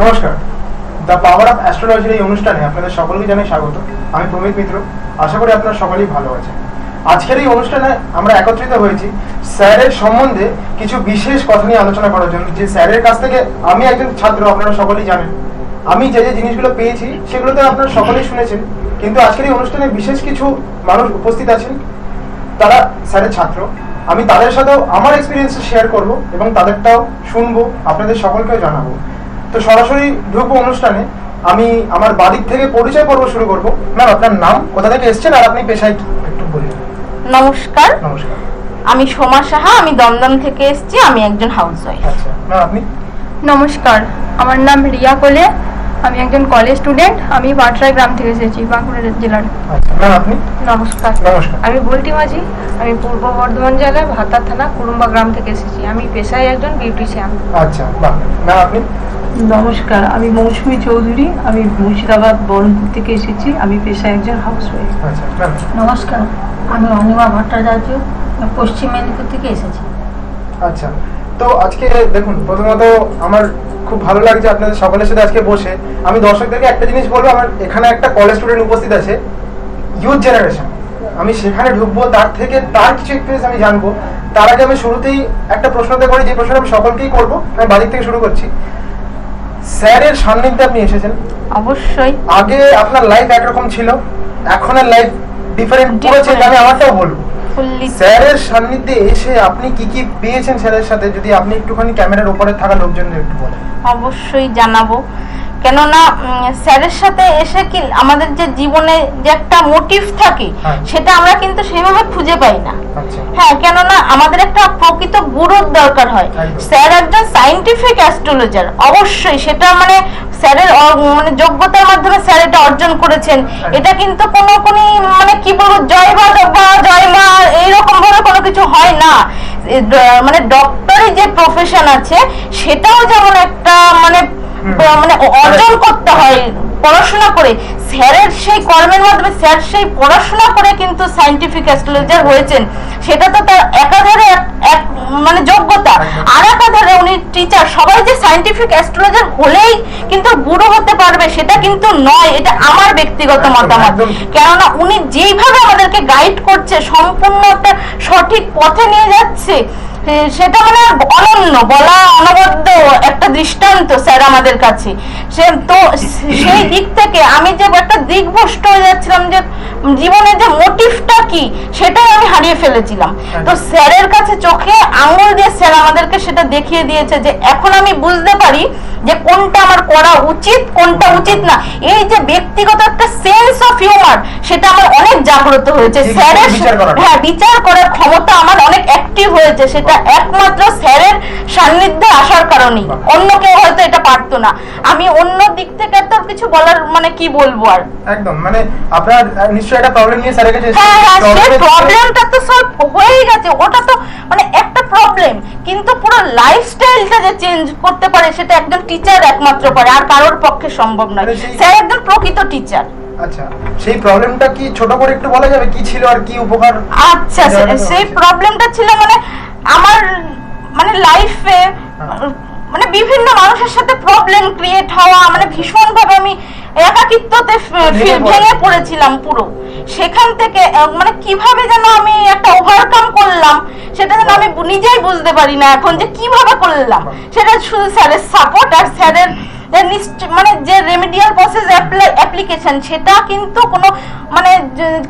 নমস্কার। The power of অ্যাস্ট্রোলজির এই অনুষ্ঠানে আপনাদের সকলকে জানাই স্বাগত। আমি প্রমিত মিত্র। আশা করি আপনারা সকলেই ভালো আছেন। আজকের এই অনুষ্ঠানে আমরা একত্রিত হয়েছি স্যারের সম্বন্ধে কিছু বিশেষ কথা নিয়ে আলোচনা করার জন্য। যে স্যারের কাছ থেকে আমি একজন ছাত্র, আপনারা সকলেই জানেন। আমি যে যে জিনিসগুলো পেয়েছি, সেগুলোতে আপনারা সকলেই শুনেছেন। কিন্তু আজকের এই অনুষ্ঠানে বিশেষ কিছু মানুষ উপস্থিত আছেন। তারা স্যারের ছাত্র। আমি তাদের সাথেও আমার এক্সপিরিয়েন্স শেয়ার করব এবং তাদেরটাও শুনব। আপনাদের সকলকেও জানাব। তো সরাসরি ঢুকবো অনুষ্ঠানে। আমি আমার বাড়ির থেকে পরিচয় পর্ব শুরু করব। ম্যাম আপনার নাম? কোথা থেকে এসেছেন? আর আপনি পেশায় কি? একটু বলুন নমস্কার। নমস্কার। আমি সোমা সাহা আমি দমদম থেকে এসেছি আমি একজন হাউস ওয়াইফ আচ্ছা। ম্যাম আপনি? নমস্কার আমার নাম রিয়া কোলে আমি একজন কলেজ স্টুডেন্ট আমি পাটরাই গ্রাম থেকে এসেছি বাঁকুড়া জেলার। আচ্ছা। ম্যাম আপনি? নমস্কার। নমস্কার। আমি বুলটি মাঝি আমি পূর্ব বর্ধমান জেলার ভাতার থানা কুরুম্বা গ্রাম থেকে এসেছি আমি পেশায় একজন বিউটিশিয়ান আচ্ছা বাহ। ম্যাম আপনি? নমস্কার আমি মৌসুমী চৌধুরী আমি মুর্শিদাবাদ বহরমপুর থেকে এসেছি আমি পেশায় একজন হাউস ওয়াইফ আচ্ছা নমস্কার আমি অনিমা ভট্টাচার্য পশ্চিম মেদিনীপুর থেকে এসেছি। আচ্ছা তো আজকে দেখুন প্রথমত আমার খুব ভালো লাগছে আপনাদের সকলের সাথে আজকে বসে। আমি দর্শকদেরকে একটা জিনিস বলব আমার এখানে একটা কলেজ স্টুডেন্ট উপস্থিত আছে ইউথ জেনারেশন আমি সেখানে ঢুকবো তার থেকে তার কিছু এক্সপিরিয়েন্স আমি জানব। তার আগে আমি শুরুতেই একটা প্রশ্নতে করি যে প্রশ্ন আমি সকলকেই করব আমি বাড়ির থেকে শুরু করছি। স্যারের সান্নিধ্যে আপনি এসেছেন? অবশ্যই। আগে আপনার লাইফ একরকম ছিল এখনের লাইফ ডিফারেন্ট পুরো চেঞ্জ আমি আমারটাও বলব। স্যারের সান্নিধ্যে এসে আপনি কি কি পেয়েছেন স্যারের সাথে? যদি আপনি একটুখানি ক্যামেরার উপরে থাকা লোকজনদের একটু বলেন। অবশ্যই জানাব। কেননা স্যারের সাথে এসে কি আমাদের যে জীবনে যে একটা মোটিভ থাকে হ্যাঁ। সেটা আমরা কিন্তু সেইভাবে খুঁজে পাই না। আচ্ছা। হ্যাঁ কেননা আমাদের একটা প্রকৃত গুরুর দরকার হয়। স্যার একজন সাইন্টিফিক অ্যাস্ট্রোলজার অবশ্যই সেটা মানে স্যারের মানে যোগ্যতার মাধ্যমে স্যার এটা অর্জন করেছেন। এটা কিন্তু কোনো কোনো মানে কি বলব জয় বা জয় মা এইরকম ভাবে কোনো কিছু হয় না। মানে ডক্টরি যে প্রফেশন আছে সেটাও যেমন একটা মানে মানে অর্জন করতে হয়। পড়াশোনা করে। স্যারের সেই কর্মের মাধ্যমে স্যার সেই পড়াশোনা করে কিন্তু সাইন্টিফিক অ্যাস্ট্রোলজার হয়েছেন। সেটা তো তার একাধারে এক- মানে যোগ্যতা। আর একাধারে উনি টিচার সবাই যে সাইন্টিফিক অ্যাস্ট্রোলজার হলেই কিন্তু গুরু হতে পারবে সেটা কিন্তু নয়। এটা আমার ব্যক্তিগত মতামত। কেননা উনি যেইভাবে আমাদেরকে গাইড করছে সম্পূর্ণ একটা সঠিক পথে নিয়ে যাচ্ছে সেটা মানে অনন্য বলা অনবদ্য একটা দৃষ্টান্ত স্যার আমাদের কাছে। সে তো সেই দিক থেকে আমি যে একটা দিকভ্রষ্ট হয়ে যাচ্ছিলাম যে জীবনের যে মোটিভটা কি সেটাই আমি হারিয়ে ফেলেছিলাম। তো স্যারের কাছে চোখে আঙুল দিয়ে স্যার আমাদেরকে সেটা দেখিয়ে দিয়েছে যে এখন আমি বুঝতে পারি যে কোনটা আমার করা উচিত কোনটা উচিত না। এই যে ব্যক্তিগত একটা সেন্স অফ হিউমার সেটা আমার অনেক জাগ্রত হয়েছে। স্যারের হ্যাঁ বিচার করার ক্ষমতা আমার অনেক অ্যাক্টিভ হয়েছে সেটা একমাত্র স্যারের সান্নিধ্যে আসার কারণেই। অন্য কেউ হয়তো এটা পারতো না। আমি অন্য দিক থেকে তো কিছু বলার মানে কি বলব আর? একদম মানে আপনার নিশ্চয়ই একটা প্রবলেম নিয়ে স্যারের কাছে হ্যাঁ হ্যাঁ প্রবলেমটা তো সলভ হয়েই গেছে। ওটা তো মানে একটা প্রবলেম কিন্তু পুরো লাইফস্টাইলটা যে চেঞ্জ করতে পারে সেটা একজন টিচার একমাত্র পারে আর কারোর পক্ষে সম্ভব নয়। মানে স্যার একজন প্রকৃত টিচার আচ্ছা সেই প্রবলেমটা কি ছোট করে একটু বলা যাবে? কি ছিল আর কি উপকার? আচ্ছা সেই প্রবলেমটা ছিল মানে আমার মানে লাইফে হ্যাঁ। মানে বিভিন্ন মানুষের সাথে প্রবলেম ক্রিয়েট হওয়া মানে ভীষণ ভাবে আমি একাকিত্বতে ভেঙে পড়েছিলাম পুরো। সেখান থেকে মানে কীভাবে যেন আমি একটা ওভারকাম করলাম সেটা যেন আমি নিজেই বুঝতে পারি না এখন যে কীভাবে করলাম। সেটা শুধু স্যারের সাপোর্ট আর স্যারের মানে যে রেমিডিয়াল প্রসেস অ্যাপ্লিকেশন সেটা কিন্তু কোনো মানে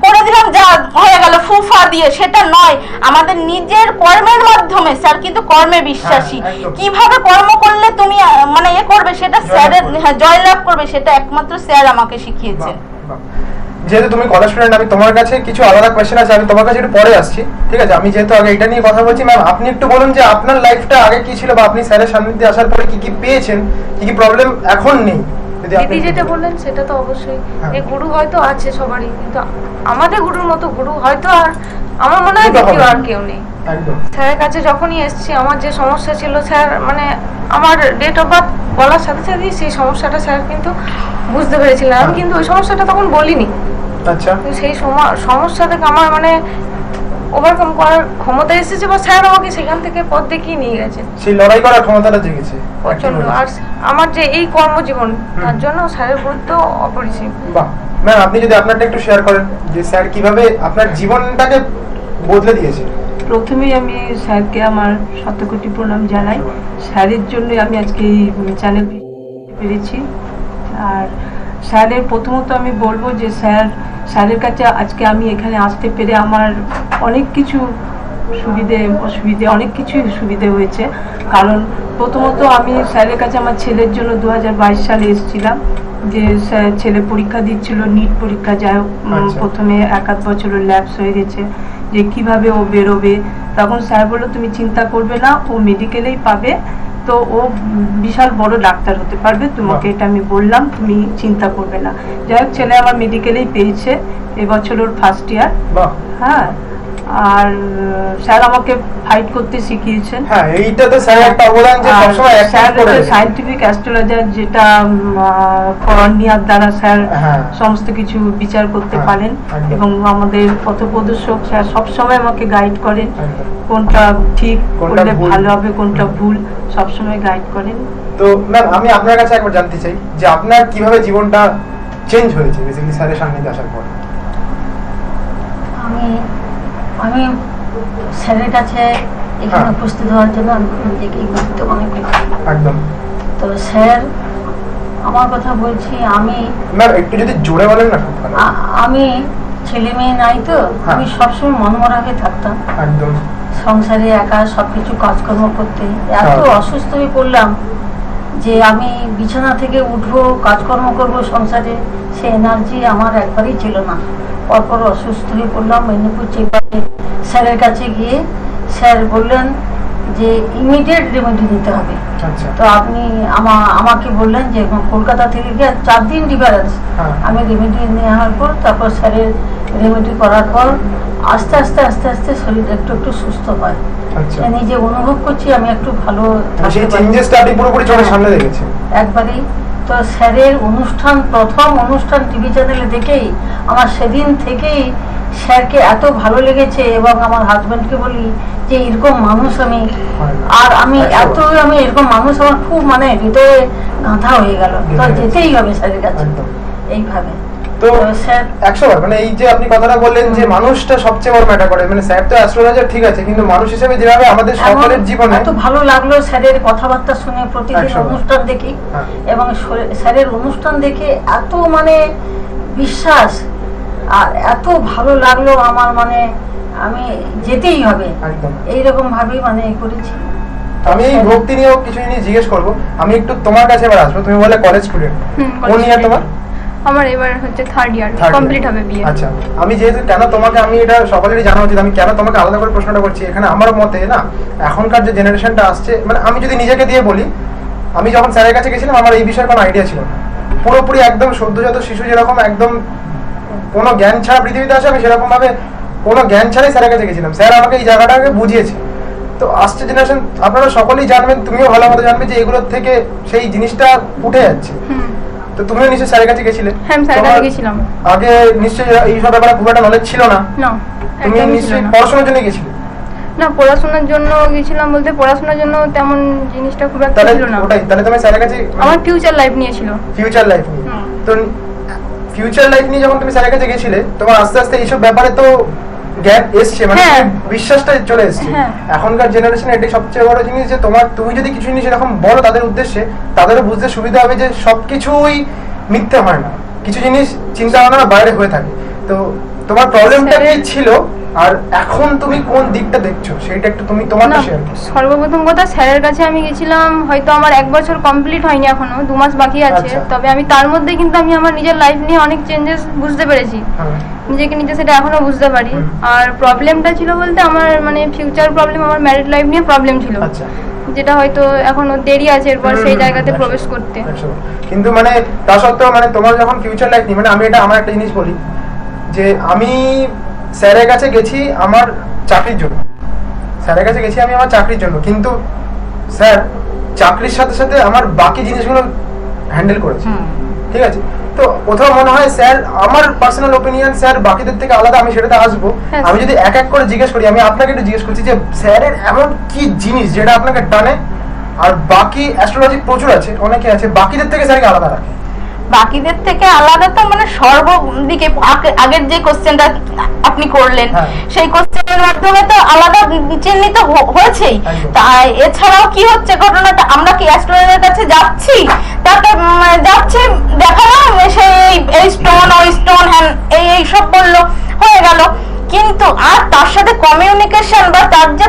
করে দিলাম যা হয়ে গেল ফুফা দিয়ে সেটা নয়। আমাদের নিজের কর্মের মাধ্যমে স্যার কিন্তু কর্মে বিশ্বাসী। হ্যাঁ, কীভাবে কর্ম করলে তুমি মানে এ করবে সেটা স্যারের হ্যাঁ জয়লাভ করবে সেটা একমাত্র স্যার আমাকে শিখিয়েছেন। যেহেতু তুমি কলেজ স্টুডেন্ট আমি তোমার কাছে কিছু আলাদা কোয়েশ্চেন আছে আমি তোমার কাছে একটু পরে আসছি ঠিক আছে? আমি যেহেতু আগে এটা নিয়ে কথা বলছি ম্যাম আপনি একটু বলুন যে আপনার লাইফটা আগে কি ছিল বা আপনি স্যারের সান্নিধ্যে আসার পরে কি কি পেয়েছেন কি কি প্রবলেম এখন নেই? দিদি যেটা বললেন সেটা তো অবশ্যই। হ্যাঁ। গুরু হয়তো আছে সবারই কিন্তু আমাদের গুরুর মতো গুরু হয়তো আর আমার মনে হয় দ্বিতীয় আর কেউ নেই। স্যারের কাছে যখনই এসেছি আমার যে সমস্যা ছিল স্যার মানে আমার ডেট অফ বার্থ বলার সাথে সাথেই সেই সমস্যাটা স্যার কিন্তু বুঝতে পেরেছিলেন। আমি। কিন্তু ওই সমস্যাটা তখন বলিনি। আচ্ছা। সেই সমস্যা থেকে আমার মানে ওভারকাম করার ক্ষমতা এসেছে বা স্যার আমাকে সেখান থেকে পথ দেখিয়ে নিয়ে গেছে। সেই লড়াই করার ক্ষমতাটা জেগেছে। প্রচণ্ড আর আমার যে এই কর্মজীবন তার জন্য স্যারের গুরুত্ব অপরিসীম। বাহ। ম্যাম আপনি যদি আপনারটা একটু শেয়ার করেন যে স্যার কীভাবে আপনার জীবনটাকে বদলে দিয়েছে। প্রথমেই আমি স্যারকে আমার শতকোটি প্রণাম জানাই। স্যারের জন্য আমি আজকে এই চ্যানেল পেরেছি। আর স্যারের প্রথমত আমি বলব যে, স্যার, স্যারের কাছে আজকে আমি এখানে আসতে পেরে আমার অনেক কিছু সুবিধে, অসুবিধে, অনেক কিছুই সুবিধে হয়েছে। কারণ প্রথমত আমি স্যারের কাছে আমার ছেলের জন্য দু হাজার বাইশ সালে এসেছিলাম। যে ছেলে পরীক্ষা দিচ্ছিল নিট পরীক্ষা যাই হোক আচ্ছা। প্রথমে এক আধ বছরের ল্যাপস হয়ে গেছে যে কীভাবে ও বেরোবে। তখন স্যার বলল তুমি চিন্তা করবে না ও মেডিকেলেই পাবে তো ও বিশাল বড় ডাক্তার হতে পারবে তোমাকে এটা আমি বললাম তুমি চিন্তা করবে না। যাই হোক ছেলে আমার মেডিকেলেই পেয়েছে এবছর ওর ফার্স্ট ইয়ার হ্যাঁ। আর স্যার আমাকে ফাইট করতে শিখিয়েছেন। হ্যাঁ এইটা তো স্যার একটা অবদান যে সবসময় স্যার সাইন্টিফিক অ্যাস্ট্রোলজার যেটা করণিয়ার দ্বারা স্যার হ্যাঁ। সমস্ত কিছু বিচার করতে হ্যাঁ, পারেন এবং আমাদের পথপ্রদর্শক স্যার সবসময় আমাকে গাইড করেন। কোনটা ঠিক কোনটা করলে ভালো। হবে কোনটা ভুল সবসময় গাইড করেন। তো ম্যাম আমি আপনার কাছে একবার জানতে চাই যে আপনার কীভাবে জীবনটা চেঞ্জ হয়েছে? বেসিক্যালি স্যারের সান্নিধ্যে আসার পর। আমি আমি স্যারের কাছে এখানে হ্যাঁ। উপস্থিত হওয়ার জন্য আমি নিজেকে গুরুত্ব মনে করি একদম তো স্যার আমার কথা বলছি আমি ম্যাম একটু যদি জোরে বলেন না আমি ছেলে মেয়ে নাই তো আমি হ্যাঁ। সবসময় মনমরা হয়ে থাকতাম একদম সংসারে একা সবকিছু কাজকর্ম করতে এত হ্যাঁ। অসুস্থ হয়ে পড়লাম যে আমি বিছানা থেকে উঠবো কাজকর্ম করব সংসারে সে এনার্জি আমার একবারই ছিল না পরপর অসুস্থ হয়ে পড়লাম মেদিনীপুর চেপাতে স্যারের কাছে গিয়ে স্যার বললেন যে ইমিডিয়েট রেমেডি নিতে হবে। আচ্ছা। তো আপনি আমা আমাকে বললেন যে কলকাতা থেকে গিয়ে চার দিন ডিফারেন্স হ্যাঁ। আমি রেমেডি নেওয়ার পর তারপর স্যারের রেমেডি করার পর আস্তে আস্তে আস্তে আস্তে শরীর একটু একটু সুস্থ হয়। আচ্ছা। নিজে অনুভব করছি আমি একটু ভালো। চেঞ্জেসটা আপনি পুরোপুরি চোখের সামনে দেখেছেন? একবারেই। তো স্যারের অনুষ্ঠান প্রথম অনুষ্ঠান টিভি চ্যানেলে দেখেই আমার সেদিন থেকেই স্যারকে এত ভালো লেগেছে এবং আমার হাজব্যান্ডকে বলি যে এরকম মানুষ আমি। আর আমি এত আমি এরকম মানুষ আমার খুব মানে হৃদয়ে গাঁথা হয়ে গেল। তো যেতেই হবে স্যারের কাছে। এইভাবে। তো একশো বার মানে এই যে আপনি কথাটা বললেন যে মানুষটা সবচেয়ে বড় ম্যাটার করে মানে স্যার তো অ্যাস্ট্রোলজার ঠিক আছে কিন্তু মানুষ হিসেবে যেভাবে আমাদের সকলের জীবনে এত ভালো লাগল স্যারের কথাবার্তা শুনে প্রতিদিন অনুষ্ঠান দেখি হ্যাঁ। এবং স্যারের অনুষ্ঠান দেখে এত মানে বিশ্বাস আর এত ভালো লাগল আমার মানে আমি যেতেই হবে। এইরকম ভাবেই মানে করেছি। আমি এই ভক্তি নিয়েও কিছু জিনিস জিজ্ঞেস করব। আমি একটু তোমার কাছে এবার আসব তুমি বলে কলেজ স্টুডেন্ট কোন ইয়ার তোমার? আমার এবার হচ্ছে থার্ড ইয়ার কমপ্লিট হবে বিয়ে আচ্ছা আমি যেহেতু কেন তোমাকে আমি এটা সকলেরই জানা উচিত আমি কেন তোমাকে আলাদা করে প্রশ্নটা করছি? এখানে আমার মতে না এখনকার যে জেনারেশনটা আসছে মানে আমি যদি নিজেকে দিয়ে বলি আমি যখন স্যারের কাছে গেছিলাম আমার এই বিষয়ে কোনো আইডিয়া ছিল না। পুরোপুরি একদম সদ্যজাত শিশু যেরকম একদম কোনো জ্ঞান ছাড়া পৃথিবীতে আসে আমি সেরকম ভাবে কোনো জ্ঞান ছাড়াই স্যারের কাছে গেছিলাম। স্যার আমাকে এই জায়গাটাকে বুঝিয়েছে। তো আসছে জেনারেশন আপনারা সকলেই জানবেন তুমিও ভালো মতো জানবে যে এগুলোর থেকে সেই জিনিসটা উঠে যাচ্ছে। তো তুমিও নিশ্চয়ই স্যারের কাছে গেছিলে? হ্যাঁ, স্যারের কাছে গেছিলাম। আগে নিশ্চয়ই এই সব ব্যাপারে খুব একটা নলেজ ছিল না? না তুমি নিশ্চয়ই পড়াশোনার জন্য গেছিলে? না পড়াশোনার জন্য গেছিলাম বলতে পড়াশোনার জন্য তেমন জিনিসটা খুব একটা ছিল না। ওটাই তাহলে তুমি স্যারের কাছে আমার ফিউচার লাইফ নিয়েছিল। ফিউচার লাইফ নিয়ে। তো ফিউচার লাইফ নিয়ে যখন তুমি স্যারের কাছে গেছিলে তোমার আস্তে আস্তে এইসব ব্যাপারে তো জ্ঞান এসছে মানে হ্যাঁ। বিশ্বাসটা চলে এসছে। হ্যাঁ। এখনকার জেনারেশনে এটাই সবচেয়ে বড় জিনিস যে তোমার তুমি যদি কিছু জিনিস এরকম বলো তাদের উদ্দেশ্যে তাদেরও বুঝতে সুবিধা হবে যে সবকিছুই মিথ্যে হয় না। কিছু জিনিস চিন্তা ভাবনার বাইরে হয়ে থাকে। তো তোমার প্রবলেমটা কি ছিল আর এখন তুমি কোন দিকটা দেখছ সেটা একটু তুমি তোমারটা না শেয়ার সর্বপ্রথম কথা স্যারের কাছে আমি গেছিলাম হয়তো আমার এক বছর কমপ্লিট হয়নি এখনও দু মাস বাকি আছে। আচ্ছা। তবে আমি তার মধ্যে কিন্তু আমি আমার নিজের লাইফ নিয়ে অনেক চেঞ্জেস বুঝতে পেরেছি। হ্যাঁ। নিজেকে নিজে সেটা এখনও বুঝতে পারি। আর প্রবলেমটা ছিল বলতে আমার মানে ফিউচার প্রবলেম আমার ম্যারিড লাইফ নিয়ে প্রবলেম ছিল। আচ্ছা। যেটা হয়তো এখনও দেরি আছে এরপর সেই জায়গাতে প্রবেশ করতে। কিন্তু মানে তা সত্ত্বেও মানে তোমার যখন ফিউচার লাইফ নেই মানে আমি এটা আমার একটা জিনিস বলি যে আমি স্যারের কাছে গেছি আমার চাকরির জন্য। স্যারের কাছে গেছি আমি আমার চাকরির জন্য। কিন্তু স্যার চাকরির সাথে সাথে আমার বাকি জিনিসগুলো হ্যান্ডেল করেছে। ঠিক আছে? তো কোথাও মনে হয় স্যার আমার পার্সোনাল ওপিনিয়ন স্যার বাকিদের থেকে আলাদা আমি সেটাতে আসব। হ্যাঁ, আমি যদি এক এক করে জিজ্ঞেস করি আমি আপনাকে একটু জিজ্ঞেস করছি যে স্যারের এমন কি জিনিস যেটা আপনাকে টানে? আর বাকি অ্যাস্ট্রোলজি প্রচুর আছে অনেকে আছে বাকিদের থেকে স্যারকে আলাদা রাখে। বাকিদের থেকে আলাদা তো মানে সর্বদিকে আগে- আগের যে কোশ্চেনটা আপনি করলেন হ্যাঁ। সেই কোশ্চেনের মাধ্যমে তো আলাদা চিহ্নিত হয়েছেই। তাই এছাড়াও কি হচ্ছে ঘটনাটা? আমরা কি অ্যাস্ট্রোলজারের কাছে যাচ্ছি? তাকে যাচ্ছি দেখালাম সেই এই স্টোন ওই স্টোন হ্যান এই এই সব বলল হয়ে গেল। কিন্তু আর তার সাথে কমিউনিকেশন বা তার যে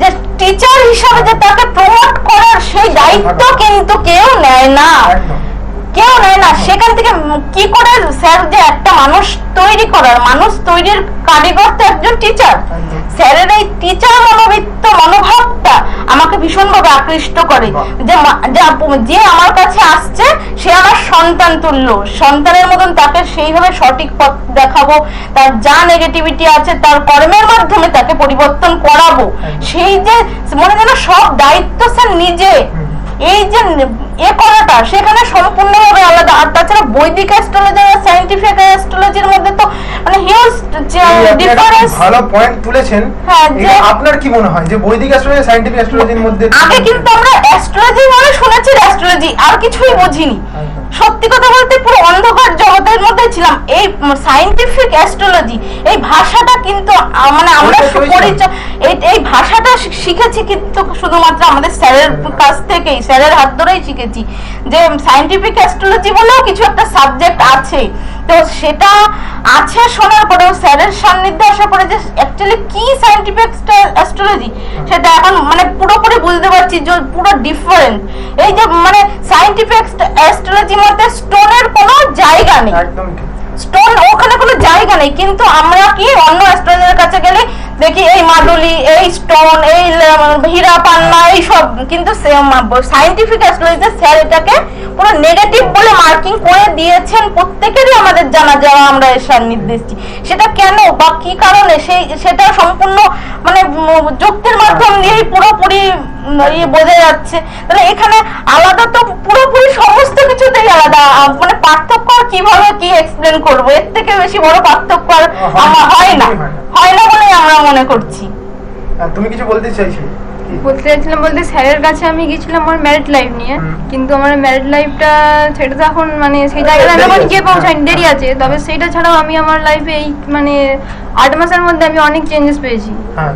যে টিচার হিসাবে যে তাকে প্রমোট করার সেই দায়িত্ব কিন্তু কেউ নেয় না। কেউ নেয় না। সেখান থেকে কি করে স্যার যে একটা মানুষ তৈরি করার, মানুষ তৈরির কারিগর তো একজন টিচার স্যারের এই টিচার মনোবৃত্ত মনোভাবটা আমাকে ভীষণভাবে আকৃষ্ট করে। যে যে আমার কাছে আসছে, সে আমার সন্তান তুল্য। সন্তানের মতন তাকে সেইভাবে সঠিক পথ দেখাবো, তার যা নেগেটিভিটি আছে তার কর্মের মাধ্যমে তাকে পরিবর্তন করাবো। সেই যে মনে যেন সব দায়িত্ব স্যার নিজে। এই যে এ করাটা সেখানে সম্পূর্ণভাবে আলাদা। আর তাছাড়া বৈদিক অ্যাস্ট্রোলজি আর সাইন্টিফিক অ্যাস্ট্রোলজির মধ্যে তো মানে হিউজ একটা ডিফারেন্স ভালো পয়েন্ট তুলেছেন। হ্যাঁ, যে- আপনার কি মনে হয়? যে বৈদিক অ্যাস্ট্রোলজি সাইন্টিফিক অ্যাস্ট্রোলজির মধ্যে আগে কিন্তু আমরা অ্যাস্ট্রোলজি মানে শুনেছি অ্যাস্ট্রোলজি আর কিছুই বুঝিনি। সত্যি কথা বলতে পুরো অন্ধকার জগতের মধ্যে ছিলাম। এই সাইন্টিফিক অ্যাস্ট্রোলজি এই ভাষাটা কিন্তু মানে আমরা পরিচয় এই ভাষাটা শিখেছি কিন্তু শুধুমাত্র আমাদের স্যারের কাছ থেকেই স্যারের হাত ধরেই শিখেছি। যে সাইন্টিফিক অ্যাস্ট্রোলজি বলেও কিছু একটা সাবজেক্ট আছে। তো সেটা আছে শোনার পরেও স্যারের সান্নিধ্যে আসার পরে যে অ্যাকচুয়ালি কি সাইন্টিফিক অ্যাস্ট্রোলজি সেটা এখন মানে পুরোপুরি বুঝতে পারছি যে পুরো ডিফারেন্ট এই যে মানে সাইন্টিফিক অ্যাস্ট্রোলজি মধ্যে স্টোনের কোনো জায়গা নেই। একদম স্টোন ওখানে কোনো জায়গা নেই। কিন্তু আমরা কি অন্য অ্যাস্ট্রোলজারের কাছে গেলে দেখি এই মাদুলি এই স্টোন এই হীরা পান্না এই সব কিন্তু সাইন্টিফিক অ্যাস্ট্রোলজিতে স্যার এটাকে পুরো নেগেটিভ বলে মার্কিং করে দিয়েছেন প্রত্যেকেরই আমাদের জানা যাওয়া আমরা এর নির্দেশটি সেটা কেন বা কি কারণে? সেই সেটা সম্পূর্ণ মানে যুক্তির মাধ্যম দিয়েই পুরোপুরি ইয়ে বোঝা যাচ্ছে। তাহলে এখানে আলাদা তো পুরোপুরি সমস্ত কিছুতেই আলাদা। মানে পার্থক্য কীভাবে কি এক্সপ্লেন করব? এর থেকে বেশি বড় পার্থক্য আর হয় না, আমার হয় না বলেই আমরা মনে করছি। আর তুমি কিছু বলতে চাইছিলে কি? বলতে চাইছিলাম বলতে স্যারের কাছে আমি গেছিলাম আমার ম্যারিড লাইফ নিয়ে। কিন্তু আমার ম্যারিড লাইফটা সেটা তো এখন মানে সেই জায়গায় আমি দেরি এখন আছে, গিয়ে পৌঁছাইনি হ্যাঁ, দেরি হ্যাঁ। আছে। তবে সেইটা ছাড়াও আমি আমার লাইফে এই মানে আট মাসের মধ্যে আমি অনেক চেঞ্জেস পেয়েছি। হ্যাঁ।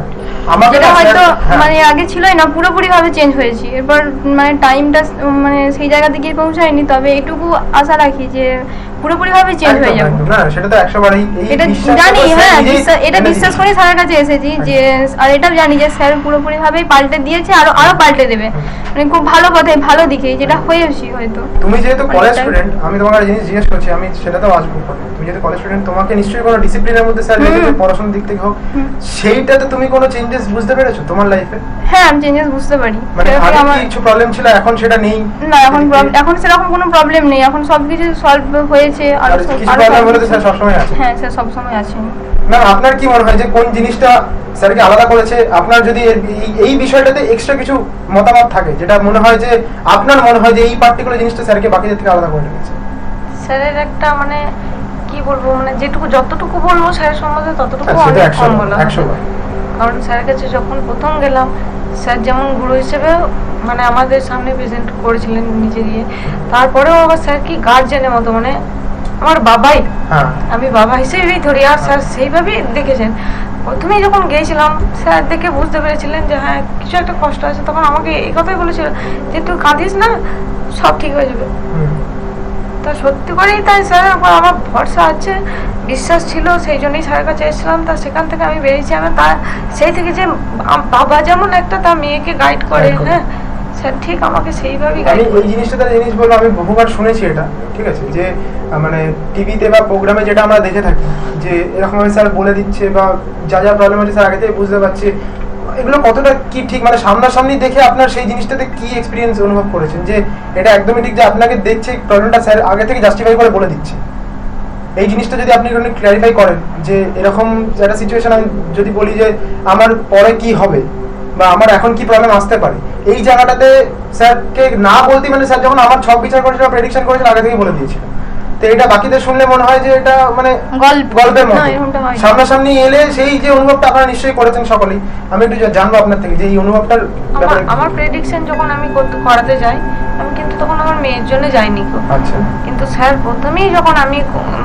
যেটা হয়তো হ্যাঁ। মানে আগে ছিলই না পুরোপুরি ভাবে চেঞ্জ হয়েছি। এরপর মানে টাইমটা মানে সেই জায়গাতে গিয়ে পৌঁছায়নি তবে এটুকু আশা রাখি যে পুরোপুরি ভাবে চেঞ্জ হয়ে যাব। না সেটা তো একশো বার এই এই এটা জানি হ্যাঁ এটা বিশ্বাস করে স্যারের কাছে এসেছি যে আর এটাও জানি যে স্যার পুরোপুরি ভাবে পাল্টে দিয়েছে আরও আরও পাল্টে দেবে। মানে খুব ভালো পথে ভালো দিকে যেটা হয়েছি হয়তো। তুমি যেহেতু কলেজ স্টুডেন্ট আমি একটা জিনিস জিজ্ঞেস করছি আমি সেটাতেও আসব তুমি যেহেতু কলেজ স্টুডেন্ট তোমাকে নিশ্চয়ই কোনো ডিসিপ্লিনের মধ্যে স্যার রেখেছে পড়াশোনার দিক থেকে হোক সেইটাতে তুমি কোনো চেঞ্জেস বুঝতে পেরেছ তোমার লাইফে হ্যাঁ আমি চেঞ্জেস বুঝতে পারি। মানে আগে আমার কিছু প্রবলেম ছিল এখন সেটা নেই? না এখন এখন সেরকম কোনো প্রবলেম নেই এখন সবকিছু সলভ হয়েছে। আর আরও সব- কিছু হলে সব- স্যার সবসময় আছে। হ্যাঁ স্যার সবসময় আছে। ম্যাম আপনার কি মনে হয় যে কোন জিনিসটা স্যারকে আলাদা করেছে? আপনার যদি এই- বিষয়টাতে এক্সট্রা কিছু মতামত থাকে যেটা মনে হয় যে আপনার মনে হয় যে এই পার্টিকুলার জিনিসটা স্যারকে বাকিদের থেকে আলাদা করে রেখেছে। স্যারের একটা মানে কি বলব মানে যেটুকু যতটুকু বলব স্যারের সম্বন্ধে ততটুকু হ্যাঁ, অনেক কম বলা। কারণ স্যারের কাছে যখন প্রথম গেলাম স্যার যেমন গুরু হিসেবে মানে আমাদের সামনে প্রেজেন্ট করেছিলেন নিজে দিয়ে তারপরেও আবার স্যার কি গার্জেনের মতো মানে আমার বাবাই হ্যাঁ। আমি বাবা হিসেবেই ধরি। আর স্যার সেইভাবেই দেখেছেন। প্রথমেই যখন গিয়েছিলাম স্যার দেখে বুঝতে পেরেছিলেন যে হ্যাঁ কিছু একটা কষ্ট আছে। তখন আমাকে এই কথাই বলেছিল যে তুই কাঁদিস না সব ঠিক হয়ে যাবে। তা সত্যি করেই তাই স্যার আমার আমার ভরসা আছে বিশ্বাস ছিল সেই জন্যই স্যারের কাছে এসেছিলাম। তা সেখান থেকে আমি বেরিয়েছি। আমি তার সেই থেকে যে বাবা যেমন একটা তার মেয়েকে গাইড করে হ্যাঁ স্যার ঠিক আমাকে সেইভাবেই আমি এই জিনিসটা তার জিনিস বলব আমি বহুবার শুনেছি এটা ঠিক আছে? যে মানে টিভিতে বা প্রোগ্রামে যেটা আমরা দেখে থাকি যে এরকম ভাবে স্যার বলে দিচ্ছে বা যা যা প্রবলেম আছে স্যার আগে থেকে বুঝতে পারছে এগুলো কতটা কি ঠিক? মানে সামনাসামনি দেখে আপনার সেই জিনিসটাতে কি এক্সপিরিয়েন্স অনুভব করেছেন? যে এটা একদমই ঠিক যে আপনাকে দেখছে প্রবলেমটা স্যার আগে থেকে জাস্টিফাই করে বলে দিচ্ছে। এই জিনিসটা যদি আপনি কোনো ক্ল্যারিফাই করেন যে এরকম একটা সিচুয়েশন আমি যদি বলি যে আমার পরে কি হবে? বা আমার এখন কি প্রবলেম আসতে পারে? এই জায়গাটাতে স্যারকে না বলতে মানে স্যার যখন আমার ছক বিচার করেছিল প্রেডিকশন করেছিল আগে থেকে বলে দিয়েছিল। তো এটা বাকিদের শুনলে মনে হয় যে এটা মানে গল্প। গল্পের মতো। সামনাসামনি এলে সেই যে অনুভবটা আপনারা নিশ্চয়ই করেছেন সকলেই। আমি একটু জানব আপনার থেকে যে এই অনুভবটার আমার প্রেডিকশন যখন আমি করতে করাতে যাই আমি কিন্তু তখন আমার মেয়ের জন্য যাইনি আচ্ছা। কিন্তু স্যার প্রথমেই যখন আমি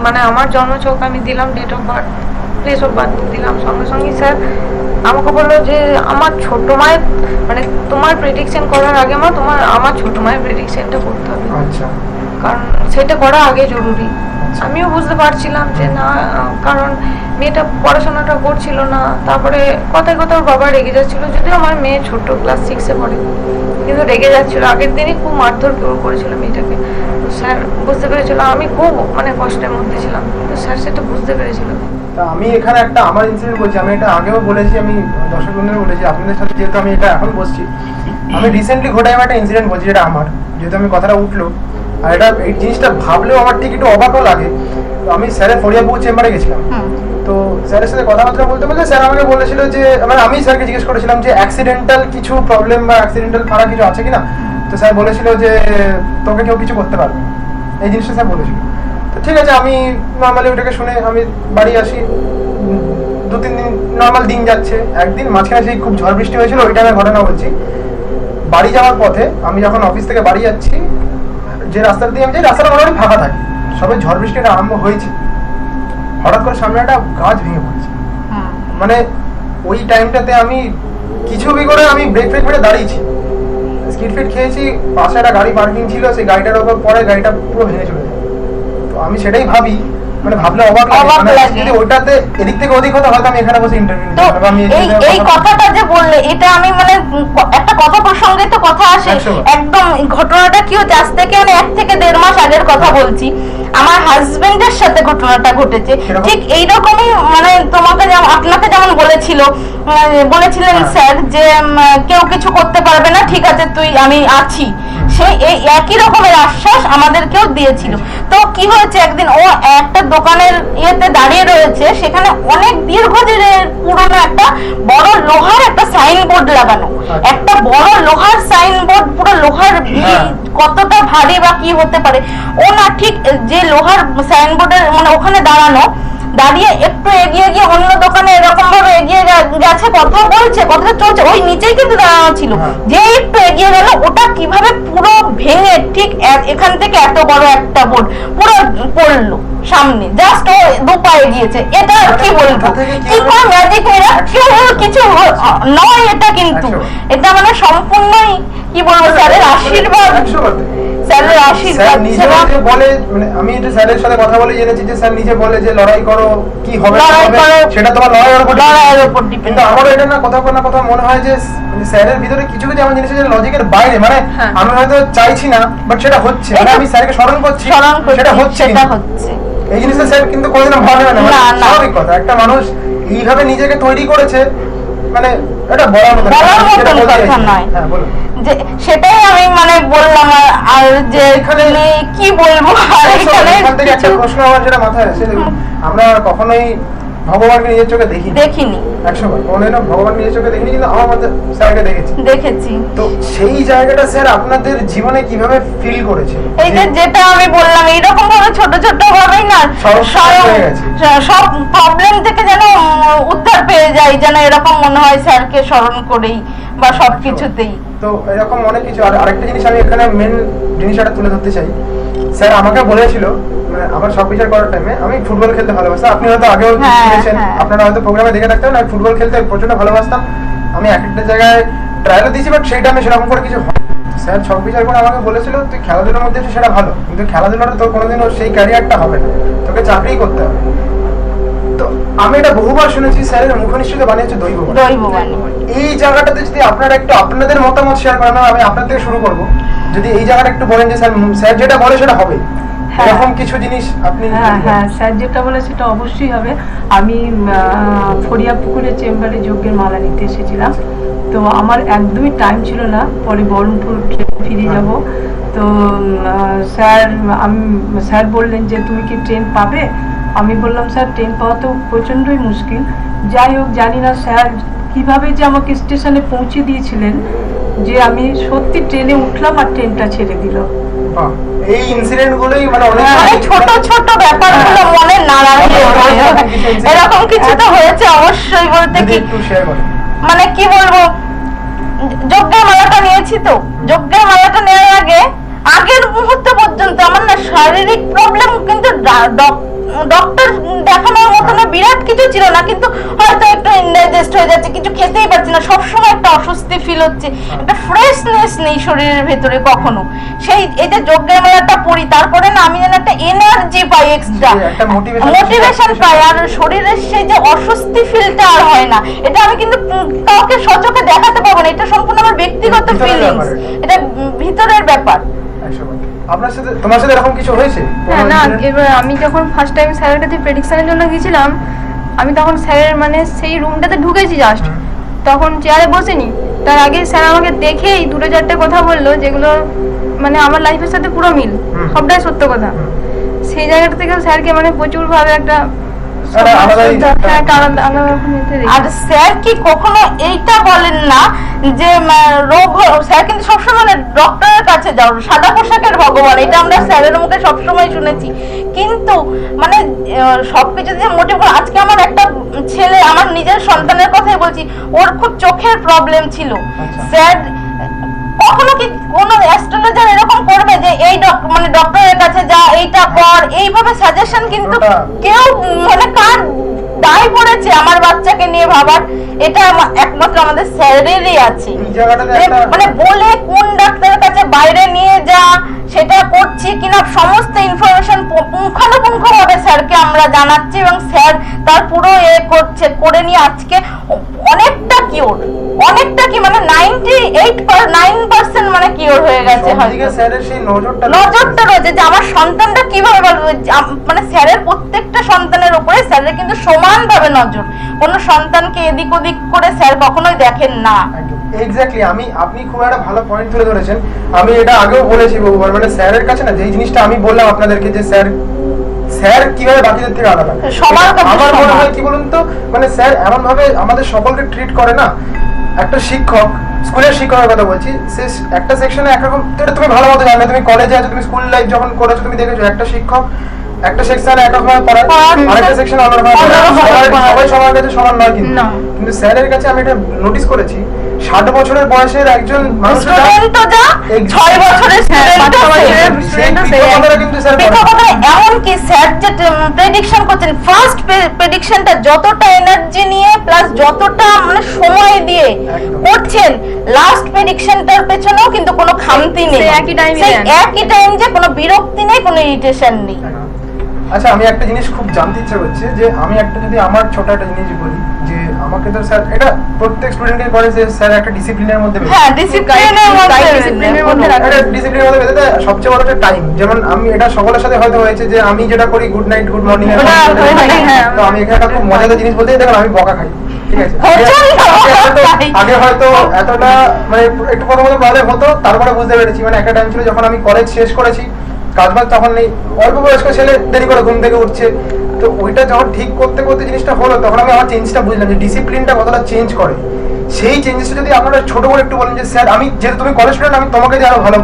মানে আমার জন্মছক আমি দিলাম date of birth place of birth দিলাম সঙ্গে সঙ্গে স্যার আমাকে বলল যে আমার ছোট মায়ের মানে তোমার প্রেডিকশন করার আগে আমার তোমার আমার ছোট মায়ের প্রেডিকশনটা করতে হবে আচ্ছা কারণ সেটা করা আগে জরুরি। আমিও বুঝতে পারছিলাম যে না কারণ মেয়েটা পড়াশোনাটা করছিল না, তারপরে কথায় কথা ওর বাবা রেগে যাচ্ছিল, যদিও আমার মেয়ে ছোট ক্লাস সিক্সে পড়ে, কিন্তু রেগে যাচ্ছিল। আগের দিনই খুব মারধর করে- করেছিল মেয়েটাকে। স্যার বুঝতে পেরেছিল, আমি খুব মানে কষ্টের মধ্যে ছিলাম তো স্যার সেটা বুঝতে পেরেছিল। আমি এখানে একটা আমার ইনসিডেন্ট বলছি, আমি এটা আগেও বলেছি, আমি দর্শক বন্ধুদের বলেছি, আপনাদের সাথে যেহেতু আমি এটা এখন বসছি, আমি রিসেন্টলি ঘটে আমি একটা ইনসিডেন্ট বলছি, যেটা আমার, যেহেতু আমি কথাটা উঠল। আর এটা এই জিনিসটা ভাবলেও আমার ঠিক একটু অবাকও লাগে। তো আমি স্যারের ফরিয়াপুর চেম্বারে গেছিলাম। তো স্যারের সাথে কথাবার্তা বলতে বলতে স্যার আমাকে বলেছিল যে মানে আমি স্যারকে জিজ্ঞেস করেছিলাম যে অ্যাক্সিডেন্টাল কিছু প্রবলেম বা অ্যাক্সিডেন্টাল খারাপ কিছু আছে কিনা? তো স্যার বলেছিল যে তোকে কেউ কিছু করতে পারবে এই জিনিসটা স্যার বলেছিল। তো ঠিক আছে আমি নর্মালি ওটাকে শুনে আমি বাড়ি আসি। দু তিন দিন নর্মাল দিন যাচ্ছে। একদিন মাঝখানে সেই খুব ঝড় বৃষ্টি হয়েছিল ওই টাইমে ঘটনা বলছি। বাড়ি যাওয়ার পথে আমি যখন অফিস থেকে বাড়ি যাচ্ছি যে রাস্তা দিয়ে আমি যাই রাস্তাটা মোটামুটি ফাঁকা থাকে। সবে ঝড় বৃষ্টিটা আরম্ভ হয়েছে। হঠাৎ করে সামনে একটা গাছ ভেঙে পড়েছে। হুম। মানে ওই টাইমটাতে আমি কিছু বি করে আমি ব্রেক ফ্রেক মেরে দাঁড়িয়েছি। স্কিড ফিট খেয়েছি পাশে একটা গাড়ি পার্কিং ছিল সেই গাড়িটার ওপর পরে গাড়িটা পুরো ভেঙে চলে যায়। তো আমি সেটাই ভাবি মানে ভাবলে অবাক অবাক মানে লাগে। যদি ওইটাতে এদিক থেকে ওদিক হতো হয়তো আমি এখানে বসে ইন্টারভিউ তো এই এই কথাটা যে বললে এটা আমি মানে একটা কথা প্রসঙ্গে তো কথা আসে। একদম ঘটনাটা কি হচ্ছে? আজ থেকে মানে এক থেকে দেড় মাস আগের কথা বলছি। আমার হাজবেন্ডের সাথে ঘটনাটা ঘটেছে। ঠিক এইরকমই মানে তোমাকে যেমন আপনাকে যেমন বলেছিল বলেছিলেন হ্যাঁ। স্যার যে কেউ কিছু করতে পারবে না ঠিক আছে তুই আমি আছি। সে এই একই রকমের আশ্বাস আমাদেরকেও দিয়েছিল তো কি হয়েছে একদিন ও একটা দোকানের ইয়েতে দাঁড়িয়ে রয়েছে সেখানে অনেক দীর্ঘদিনের পুরনো একটা বড় লোহার একটা সাইনবোর্ড লাগানো। একটা বড় লোহার সাইনবোর্ড পুরো লোহার হ্যাঁ। কতটা ভারী বা কি হতে পারে ও না ঠিক যে লোহার সাইনবোর্ডের মানে ওখানে দাঁড়ানো দাঁড়িয়ে একটু এগিয়ে গিয়ে অন্য দোকানে এরকম ভাবে এগিয়ে গেছে কথা বলছে কথা চলছে। ওই নিচেই কিন্তু দাঁড়ানো ছিল। হ্যাঁ। যে একটু এগিয়ে গেল ওটা কীভাবে পুরো ভেঙে ঠিক এখান থেকে এত বড় একটা বোর্ড পুরো পড়ল সামনে। জাস্ট ও দু পা এগিয়েছে। এটা কি বলব? কি করে ম্যাজিক কেউ কিছু নয় এটা কিন্তু। এটা মানে সম্পূর্ণই কি বলব স্যারের আশীর্বাদ। স্যারের আশীর্বাদ নিজে বলে মানে আমি এটা স্যারের সাথে কথা বলে জেনেছি যে স্যার নিজে বলে যে লড়াই করো কি হবে না লড়াই হবে, করো। সেটা তোমার লড়াইয়ের উপর লড়াইয়ের উপর depend কিন্তু করে। আমারও এটা না কোথাও কোনো কোথাও মনে হয় যে স্যারের ভিতরে কিছু কিছু এমন জিনিস আছে লজিকের বাইরে মানে হ্যাঁ। আমি হয়তো চাইছি না বাট সেটা হচ্ছে মানে আমি স্যারকে স্মরণ করছি সেটা হচ্ছে সেটা হচ্ছে এই জিনিসটা স্যার কিন্তু কোনোদিনও ভাবে না। স্বাভাবিক কথা একটা মানুষ এইভাবে নিজেকে তৈরি করেছে মানে বলার মতন কথা নয়। হ্যাঁ যে সেটাই আমি মানে বললাম আর- যে এখানে- কি বলব? আর এখানে একটা প্রশ্ন আমার যেটা মাথায় আসে দেখুন আমরা কখনোই ভগবানকে নিজের চোখে দেখি দেখিনি। একশো বার কোনোদিনও ভগবানকে নিজের চোখে দেখিনি কিন্তু আমার মধ্যে স্যারকে দেখেছি। দেখেছি। তো সেই জায়গাটা স্যার আপনাদের জীবনে কীভাবে ফিল করেছে? এই যে যেটা আমি বললাম এইরকম ভাবে ছোট ছোট ভাবেই না সব প্রবলেম থেকে যেন উদ্ধার পেয়ে যাই যেন এরকম মনে হয় স্যারকে স্মরণ করেই বা সব কিছুতেই তো এরকম অনেক কিছু। আর আরেকটা জিনিস আমি এখানে মেন জিনিসটা তুলে ধরতে চাই। স্যার আমাকে বলেছিল মানে আমার সব বিচার করার টাইমে আমি ফুটবল খেলতে ভালোবাসতাম। আপনি হয়তো আগেও হ্যাঁ, শুনেছেন হ্যাঁ। আপনারা হয়তো প্রোগ্রামে দেখে থাকতেন আমি ফুটবল খেলতে প্রচণ্ড ভালোবাসতাম। আমি এক একটা জায়গায় ট্রায়ালও দিয়েছি বাট সেই টাইমে সেরকম করে কিছু হয় স্যার সব বিচার করে আমাকে বলেছিল তুই খেলাধুলার মধ্যে সেটা ভালো। কিন্তু খেলাধুলাটা তোর কোনোদিনও সেই ক্যারিয়ারটা হবে না। তোকে চাকরি করতে হবে। তো আমি এটা বহুবার শুনেছি স্যারের মুখনিশ্চিত বানিয়ে হচ্ছে দৈব দৈব বাণী। এই জায়গাটাতে যদি আপনারা একটু আপনাদের মতামত শেয়ার করেন আমি আপনার থেকে শুরু করব। যদি এই জায়গাটা একটু বলেন যে স্যার স্যার যেটা বলে সেটা হবে। হ্যাঁ। এরকম কিছু জিনিস আপনি হ্যাঁ হ্যাঁ স্যার যেটা বলে সেটা অবশ্যই হবে। আমি ফরিয়া পুকুরের চেম্বারে যজ্ঞের মালা নিতে এসেছিলাম। তো আমার একদমই টাইম ছিল না পরে বহরমপুর ট্রেন ফিরে যাব। তো স্যার আমি স্যার বললেন যে তুমি কি ট্রেন পাবে? আমি বললাম স্যার ট্রেন পাওয়া তো প্রচণ্ডই মুশকিল। যাই হোক জানি না স্যার কীভাবে যে আমাকে স্টেশনে পৌঁছে দিয়েছিলেন যে আমি সত্যি ট্রেনে উঠলাম আর ট্রেনটা ছেড়ে দিল। এই ইনসিডেন্ট গুলোই মানে অনেক মানে ছোট ছোট ব্যাপারগুলো মনে নাড়াই এরকম কিছু তো হয়েছে অবশ্যই বলতে কি? মানে কি বলব? যজ্ঞের মালাটা নিয়েছি তো। যজ্ঞের মালাটা নেওয়ার আগে আগের মুহূর্ত পর্যন্ত আমার না শারীরিক প্রবলেম কিন্তু ডক্টর দেখানোর মতো না বিরাট কিছু ছিল না কিন্তু হয়তো একটু ইনডাইজেস্ট হয়ে যাচ্ছে কিছু খেতেই পারছি না সবসময় একটা অস্বস্তি ফিল হচ্ছে একটা ফ্রেশনেস নেই শরীরের ভেতরে কখনো। সেই এই যে যজ্ঞের মেলাটা পড়ি তারপরে না আমি যেন একটা এনার্জি পাই এক্সট্রা একটা মোটিভেশন পাই আর শরীরের সেই যে অস্বস্তি ফিলটা আর হয় না। এটা আমি কিন্তু কাউকে সচকে দেখাতে পারব না এটা সম্পূর্ণ আমার ব্যক্তিগত ফিলিংস এটা। ভিতরের ব্যাপার। আপনার সাথে তোমার সাথে এরকম কিছু হয়েছে? হ্যাঁ না এবার আমি যখন ফার্স্ট টাইম স্যারের কাছে প্রেডিকশনের জন্য গেছিলাম আমি তখন স্যারের মানে সেই রুমটাতে ঢুকেছি জাস্ট তখন চেয়ারে বসেনি। তার আগে স্যার আমাকে দেখেই দুটো চারটে কথা বলল যেগুলো মানে আমার লাইফের সাথে পুরো মিল। সবটাই সত্য কথা। সেই জায়গাটা থেকে স্যারকে মানে প্রচুরভাবে একটা আলাদাই হ্যাঁ। আর স্যার কি কখনো এইটা বলেন না যে রোগ স্যার কিন্তু সবসময় মানে ডক্টরের কাছে যাও সাদা পোশাকের ভগবান এটা আমরা স্যারের মুখে সবসময় শুনেছি কিন্তু মানে সবকিছু দিয়ে মোটে করে আজকে আমার একটা ছেলে আমার নিজের সন্তানের কথাই বলছি ওর খুব চোখের প্রবলেম ছিল আচ্ছা। স্যার কখনো কি কোনো অ্যাস্ট্রোলজার এরকম করবে যে এই মানে ডক্টরের কাছে যা এইটা কর এইভাবে সাজেশন কিন্তু কেউ মানে কার দায় পড়েছে আমার বাচ্চাকে নিয়ে ভাবার? এটা একমাত্র আমাদের স্যারেরই আছে। মানে বলে কোন ডাক্তারের কাছে বাইরে নিয়ে যা সেটা করছি কিনা সমস্ত ইনফরমেশন পুঙ্খানুপুঙ্খ ভাবে স্যারকে আমরা জানাচ্ছি এবং স্যার তার পুরো এ করছে করে নিয়ে আজকে অনেকটা কিওর অনেকটা কি মানে নাইনটি এইট নাইন পার্সেন্ট মানে কিওর হয়ে গেছে স্যারের সেই নজরটা নজরটা রয়েছে যে আমার সন্তানটা কীভাবে বলব মানে স্যারের প্রত্যেকটা সন্তানের উপরে স্যারের কিন্তু সমানভাবে নজর। কোনো সন্তানকে এদিক ওদিক করে স্যার কখনোই দেখেন না। এক্স্যাক্টলি আমি আপনি খুব একটা ভালো পয়েন্ট তুলে ধরেছেন। আমি এটা আগেও বলেছি বহুবার মানে স্যারের কাছে না যেই জিনিসটা আমি বললাম আপনাদেরকে যে স্যার স্যার কীভাবে বাকিদের থেকে আলাদা? আমার মনে হয় কি বলুন তো মানে স্যার এমন ভাবে আমাদের সকলকে ট্রিট করে না একটা শিক্ষক, স্কুলের শিক্ষকের কথা বলছি, সে একটা সেকশনে একরকম তুমি ভালো মতো জানবে তুমি কলেজে আছো, তুমি স্কুল লাইফ যখন করেছ, তুমি দেখেছ একটা শিক্ষক একটা সেকশনে একরকম পড়ায় আরেকটা সেকশনে। সবাই সবার কাছে সমান নয় কিন্তু। কিন্তু স্যারের কাছে আমি এটা নোটিস করেছি ষাট বছরের বয়সের একজন মানুষ স্টুডেন্টও যা Exactly. ছয় বছরের স্টুডেন্টও সেই বিজ্ঞাপনটা কিন্তু স্যার করে। বিজ্ঞাপনে এমন কি স্যার যে প্রেডিকশন করছেন ফার্স্ট প্রেডিকশনটা যতটা এনার্জি নিয়ে প্লাস যতটা মানে সময় দিয়ে করছেন লাস্ট প্রেডিকশনটার পেছনেও কিন্তু কোনো খামতি নেই। একই টাইম যে কোনো বিরক্তি নেই কোনো ইরিটেশন নেই। আচ্ছা আমি একটা জিনিস খুব জানতে ইচ্ছে করছে যে আমি একটা যদি আমার ছোট একটা জিনিস বলি যে আমাকে তো স্যার এটা প্রত্যেক স্টুডেন্টকে করে যে স্যার একটা ডিসিপ্লিনের মধ্যে হ্যাঁ ডিসিপ্লিনের মধ্যে discipline-এর মধ্যে বলুন। একটা ডিসিপ্লিনের মধ্যে বেঁধে সবচেয়ে বড় একটা টাইম যেমন আমি এটা সকলের সাথে হয়তো হয়েছে যে আমি যেটা করি গুড নাইট গুড মর্নিং হয়ে হ্যাঁ। তো আমি এখানে একটা খুব মজাদার জিনিস বলতে দেখুন আমি বকা খাই ঠিক আছে প্রচণ্ড আগে হয়তো- বকা খাই। আগে হয়তো এতটা মানে একটু প্রথমত প্রবলেম হতো তারপরে বুঝতে পেরেছি মানে একটা টাইম ছিল যখন আমি কলেজ শেষ করেছি কাজ বাজ তখন নেই অল্প বয়স্ক ছেলে দেরি করে ঘুম থেকে উঠছে। তো ওইটা যখন ঠিক করতে করতে জিনিসটা হলো তখন আমি আমার চেঞ্জটা বুঝলাম যে ডিসিপ্লিনটা কতটা চেঞ্জ করে। সেই চেঞ্জেসটা যদি আপনারা ছোট করে একটু বলেন যে স্যার আমি যেহেতু তুমি কলেজ স্টুডেন্ট আমি তোমাকে দিয়ে আরও ভালো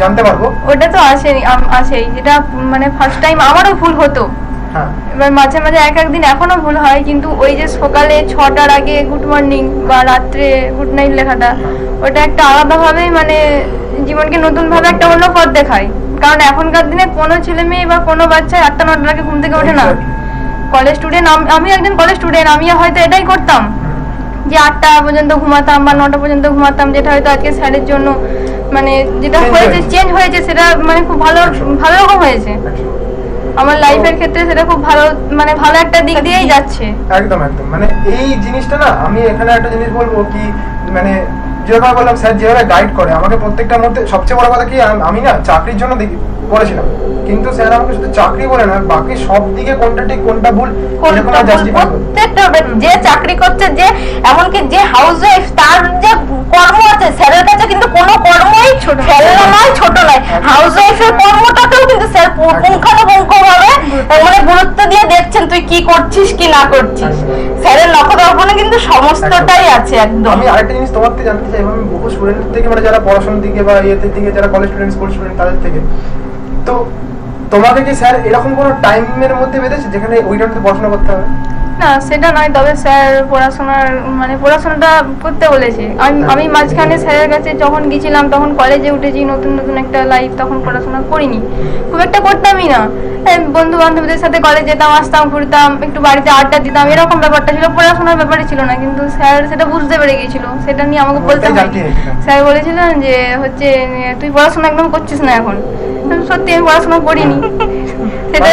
জানতে পারব? ওটা তো আসেনি আছেই। যেটা মানে ফার্স্ট টাইম আমারও ভুল হতো। হ্যাঁ। এবার মাঝে মাঝে এক একদিন এখনও ভুল হয় কিন্তু ওই যে সকালে ছটার আগে গুড মর্নিং বা রাত্রে গুড নাইট লেখাটা ওটা একটা আলাদাভাবেই মানে জীবনকে নতুন ভাবে একটা অন্য পথ দেখায়। কারণ এখনকার দিনে কোনো ছেলে মেয়ে বা কোনো বাচ্চা আটটা আগে ঘুম থেকে ওঠে না। কলেজ স্টুডেন্ট আমি একজন কলেজ স্টুডেন্ট আমি হয়তো এটাই করতাম যে আটটা পর্যন্ত ঘুমাতাম বা নটা পর্যন্ত ঘুমাতাম যেটা হয়তো আজকে স্যারের জন্য মানে যেটা হয়েছে। চেঞ্জ হয়েছে সেটা মানে খুব ভালো ভালো রকম হয়েছে। আমার লাইফের ক্ষেত্রে সেটা খুব ভালো মানে ভালো একটা দিক দিয়েই যাচ্ছে। একদম একদম। মানে এই জিনিসটা না আমি এখানে একটা জিনিস বলব কি মানে যেভাবে বললাম, স্যার যেভাবে গাইড করে, আমাকে প্রত্যেকটা মধ্যে সবচেয়ে বড় কথা কি, আম- আমি না চাকরির জন্য দেখি বলেছিলাম কিন্তু স্যার আমাকে শুধু চাকরি বলে না বাকি সব দিকে কোনটা ঠিক কোনটা ভুল প্রত্যেকটা যে চাকরি করছে যে এমনকি যে হাউস ওয়াইফ তার যে কর্ম আছে স্যারের কাছে কিন্তু কোনো কর্মই ছোট নয়। ছোট নয়। হাউস ওয়াইফের কর্মটাকেও কিন্তু স্যার পুঙ্খানুপুঙ্খ ভাবে মানে গুরুত্ব দিয়ে দেখছেন তুই কি করছিস কি না করছিস। স্যারের নখদর্পণে কিন্তু সমস্তটাই আছে একদম। আমি আরেকটা জিনিস তোমার থেকে জানতে চাই আমি বহু স্টুডেন্ট থেকে মানে যারা পড়াশোনার দিকে বা ইয়েতে দিকে যারা কলেজ স্টুডেন্ট স্কুল স্টুডেন্ট তাদের থেকে। তো তোমাকে কি স্যার এরকম কোনো টাইমের মধ্যে বেঁধেছে যেখানে ওই টাইমে পড়াশোনা করতে হবে? না সেটা নয় তবে স্যার পড়াশোনার মানে পড়াশোনাটা করতে বলেছে। আমি আমি মাঝখানে স্যারের কাছে যখন গেছিলাম তখন কলেজে উঠেছি নতুন নতুন একটা লাইফ তখন পড়াশোনা করিনি। খুব একটা করতামই না। বন্ধু বান্ধবদের সাথে কলেজ যেতাম আসতাম ঘুরতাম একটু বাড়িতে আড্ডা দিতাম এরকম ব্যাপারটা ছিল পড়াশোনার ব্যাপারে ছিল না। কিন্তু স্যার সেটা বুঝতে পেরে গেছিল সেটা নিয়ে আমাকে বলতে হয় চাইছিলাম। স্যার বলেছিলেন যে হচ্ছে তুই পড়াশোনা একদম করছিস না এখন। সত্যি আমি পড়াশোনা করিনি।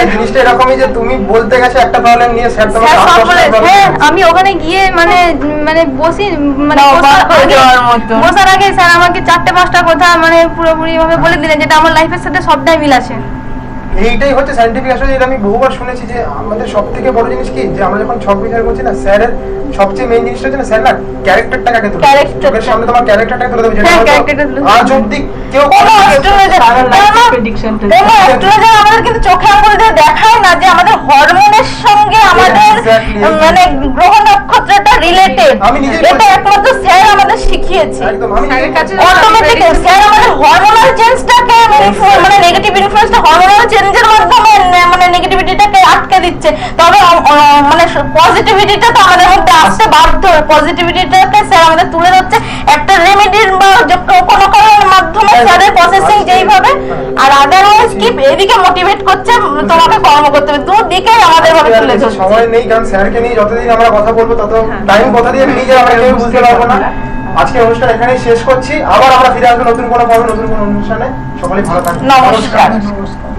জিনিসটা এরকমই যে তুমি বলতে গেছো একটা প্রবলেম নিয়ে স্যার তোমাকে স্যার আট সব দশটা বলে problem হ্যাঁ। আমি ওখানে গিয়ে মানে মানে বসি মানে বসার আগে- স্যার আমাকে চারটে পাঁচটা কথা মানে পুরোপুরি ভাবে বলে দিলেন যেটা আমার লাইফের সাথে সবটাই মিল আছে। এইটাই হচ্ছে সাইন্টিফিক আসলে যেটা আমি বহুবার শুনেছি যে আমাদের সব থেকে বড় জিনিস কি? যে আমরা যখন ছক বিচার করছি না স্যারের সবচেয়ে মেইন জিনিসটা হচ্ছে না স্যার না ক্যারেক্টারটাকে তুলে সামনে তোমার ক্যারেক্টারটাকে তুলে দেবে যেটা আজ অব্দি আমাদের কিন্তু চোখে দেখায় না যে আমাদের হরমোনের সঙ্গে আমাদের. মানে গ্রহ নক্ষত্রটা রিলেটেড আমি এটা একমাত্র স্যার আমাদের শিখিয়েছে। একদম আমি স্যারের কাছে অটোমেটিক স্যার আমাদের হরমোনাল চেঞ্জটাকে মানে নেগেটিভ ইনফ্লুয়েন্সটা হরমোনাল চেঞ্জের মাধ্যমে মানে নেগেটিভিটিটাকে আটকে দিচ্ছে। তবে মানে পজিটিভিটিটা তো আমাদের মধ্যে আসতে বাধ্য। পজিটিভিটিটাকে স্যার আমাদের তুলে ধরছে। একটা রেমেডির বা কোনো কারণের মাধ্যমে স্যারের প্রসেসিং যেইভাবে আর আদারওয়াইজ কি এদিকে মোটিভেট করছে তোমাকে কর্ম করতে হবে। দুদিকেই আমাদের ভাবে তুলে ধরছে। সময় নেই কারণ স্যারকে নিয়ে যতদিন আমরা কথা বলব তত টাইম কথা দিয়ে নিজে আমরা কেউ বুঝতে পারব না। আজকে অনুষ্ঠান এখানেই শেষ করছি। আবার আমরা ফিরে আসব নতুন কোনো পর্বে নতুন কোনো অনুষ্ঠানে। সকলেই ভালো থাকবেন। নমস্কার। নমস্কার।